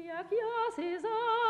Aqui que a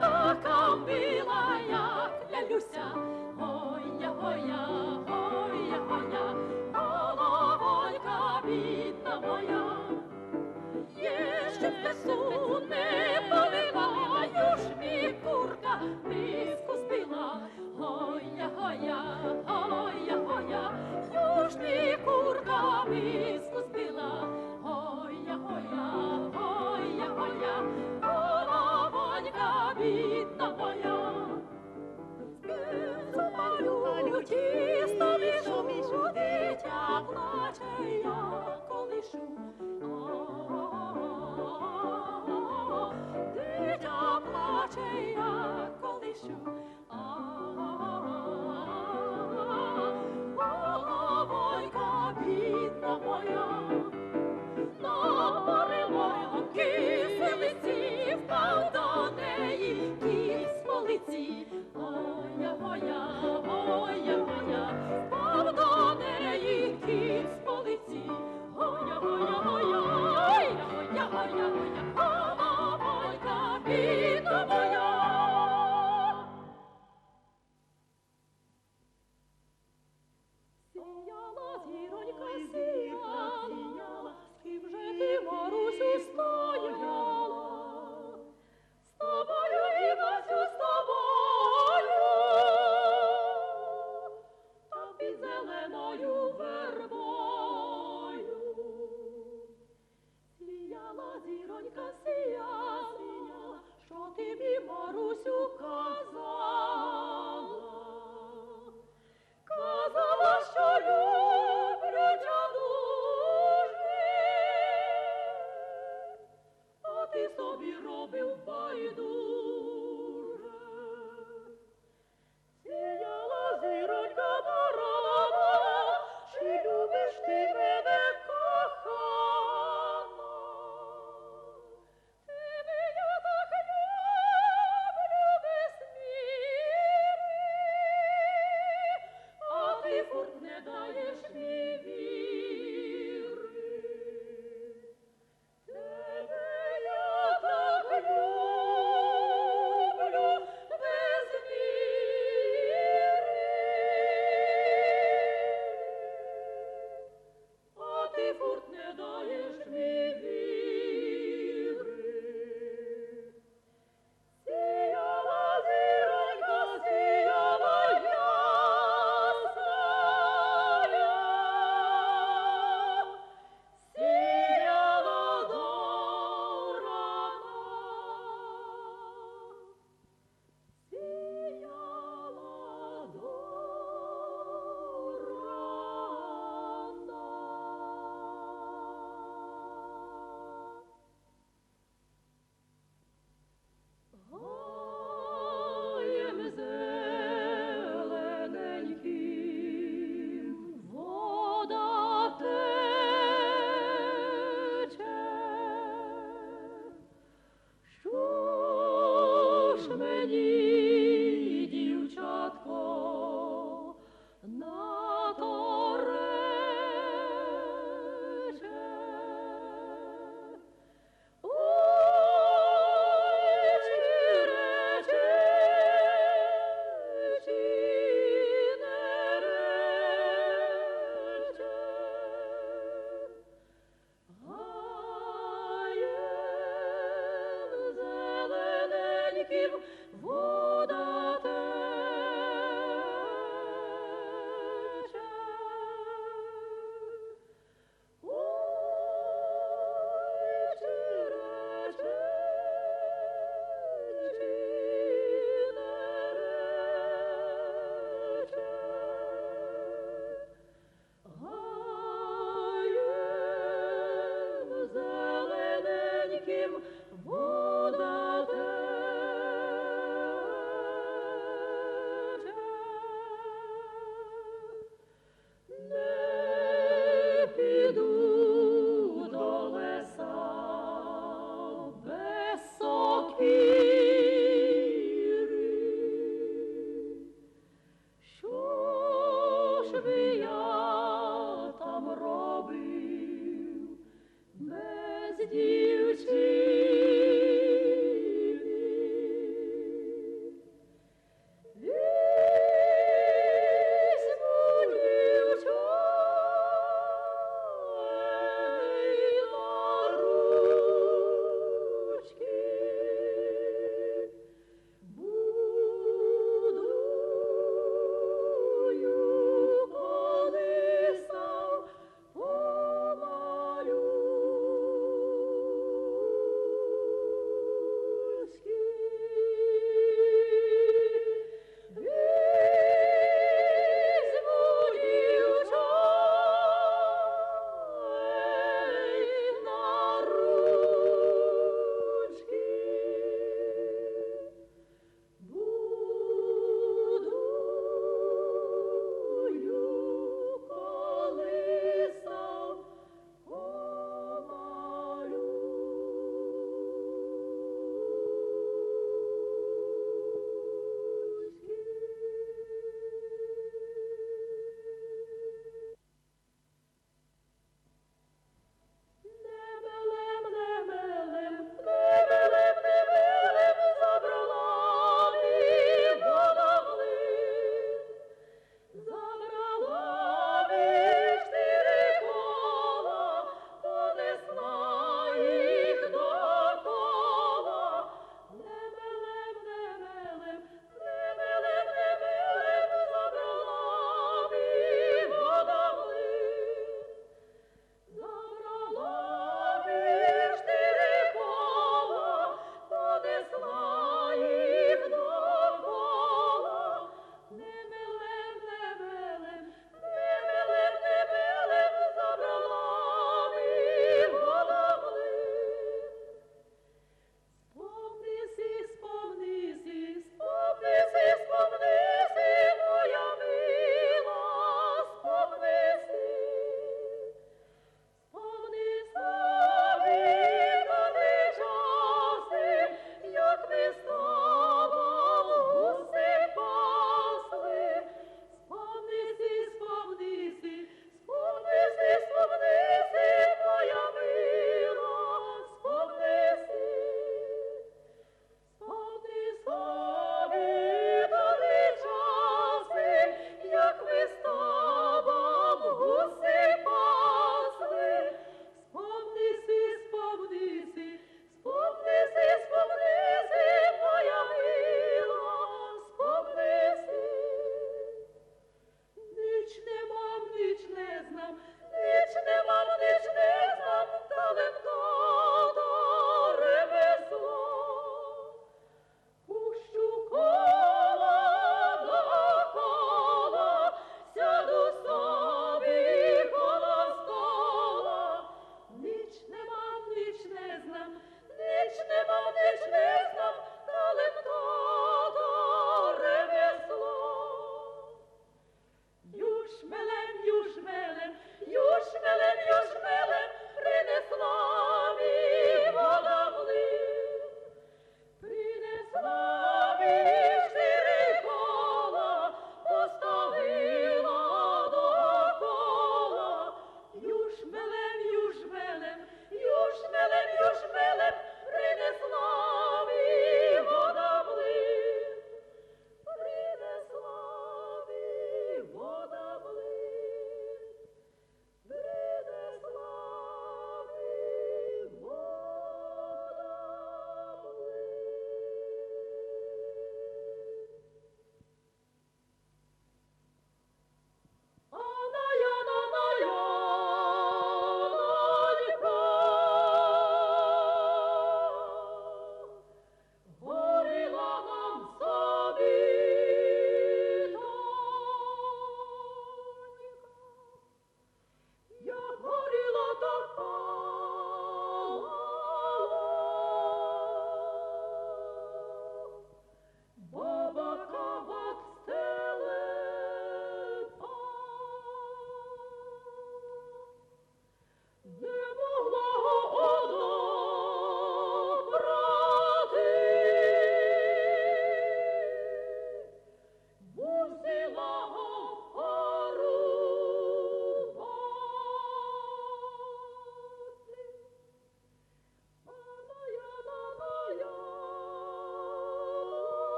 така мила, як лялюся, гоя, гоя, гоя, гоя, головонька бідна моя, є ще в песу не полила, юж курка. Піску збила, гоя, гоя, гоя, гоя, юж мій. курка Тісто біжу, біжу, дитя плаче, я колишу. Дитя плаче, я колишу.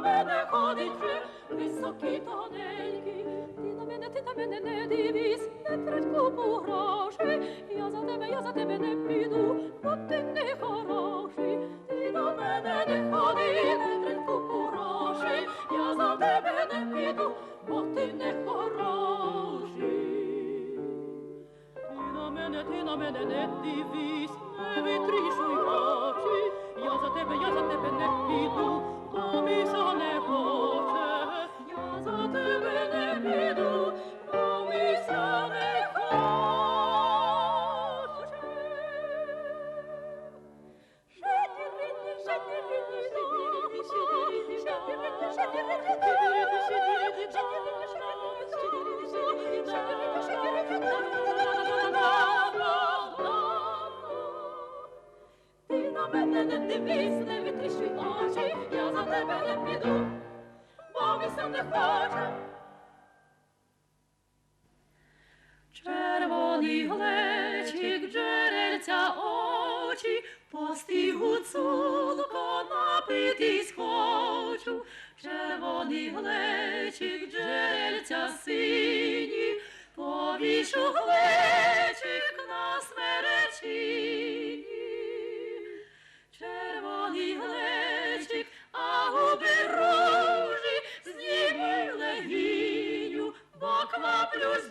мене ходить вже, високі тоненькі, ти на мене, ти на мене не дивись, не трать купу грошей, я за тебе, я за тебе не піду, бо ти не хороший, ти на мене не ходи, не трать купу грошей, я за тебе не піду, бо ти не хороший, ти на мене, ти на мене не дивись, не витрішуй очі, я за тебе, я за тебе не піду. Shut глечик, джерельця сині, повішу глечик на смеречині, червоний глечик, а губи рожі, зніми легіню, бо кваплю з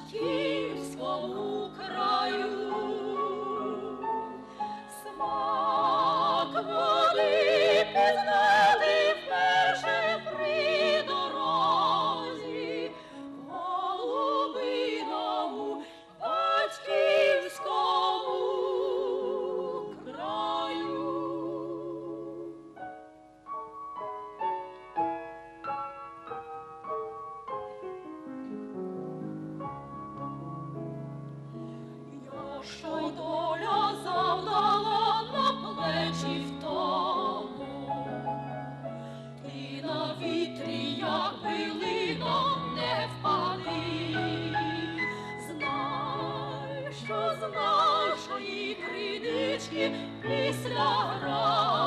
that. Isla Rosa.